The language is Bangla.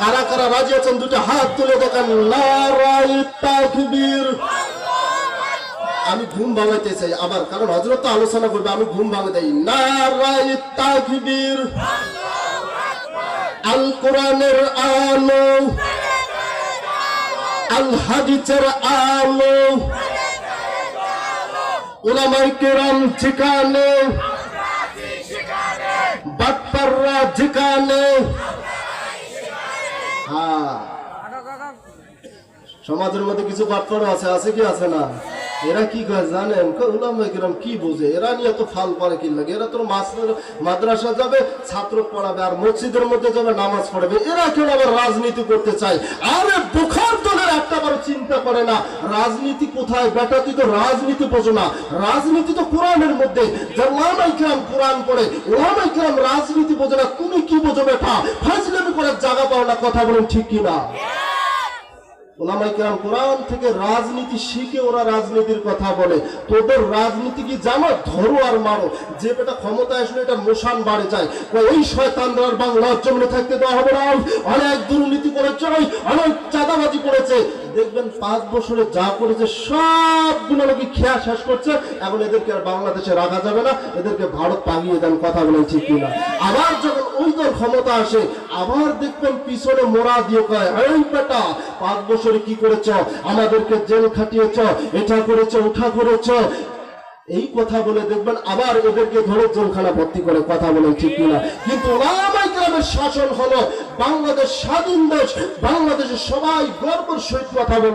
কারা কারা রাজি আছেন? দুটো হাত তুলে দেখেন। তাকবীর। আমি ঘুম ভাঙাইতে চাই আবার, কারণ হজরত আলোচনা করবে, আমি ঘুম ভাঙে দেই নারাই তাকবীর। আল কোরআনের আলো। আল হাদিসের আলো। উলামাই কেরাম যেখানে বাটপাররা যেখানে হ্যাঁ। সমাজের মধ্যে কিছু বাটপারও আছে আছে কি আছে না? এরা কি করে জানেন? উলামাই কি বোঝে? এরা নিয়ে তো ফাল পারে কি লাগে? এরা তো মাস্টার, মাদ্রাসা যাবে, ছাত্র পড়াবে, আর মসজিদের মধ্যে যাবে, নামাজ পড়াবে। এরা কেউ আবার রাজনীতি করতে চায়? আরে বার চিন্তা করে না, রাজনীতি কোথায়? বেটা, তুই তো রাজনীতি বোঝো না। রাজনীতি তো কোরআনের মধ্যে। কোরআন পড়ে, ওলামাই রাজনীতি বোঝে না। তুমি কি বোঝো বেটা? ফাজলামি করার জায়গা পাও না। কথা বলেন ঠিক কি না? ওলামাই কিরাম কোরআন থেকে রাজনীতি শিখে ওরা রাজনীতির কথা বলে। তোদের রাজনীতি কি জানো? ধরো আর মারো। যে বেটা ক্ষমতা আসলে এটা মোশান বাড়ে যায়। কয় এই বাংলার জমিনে থাকতে দেওয়া হবে না। অনেক দুর্নীতি করেছে, অনেক চাঁদাবাজি করেছে। দেখবেন পাঁচ বছরে যা করেছে সবগুলো নাকি খেয়া শেষ করছে। এখন এদেরকে আর বাংলাদেশে রাখা যাবে না, এদেরকে ভারত পাগিয়ে দেন কথা ঠিক কিনা। আবার যখন ওই দল ক্ষমতা আসে, আবার দেখবেন পিছনে মোড়া দিয়ে কয়, এই বেটা, পাঁচ বছরে কি করেছ? আমাদেরকে জেল খাটিয়েছ, এটা করেছ ওঠা করেছ। এই কথা বলে দেখবেন আবার এদেরকে ধরে জেলখানা ভর্তি করে, কথা বলে ঠিক কিনা। কিন্তু ওলামাই গ্রামের শাসন হলো বাংলাদেশ স্বাধীন দেশ বাংলাদেশের সবাই গর্বের সহিত কথা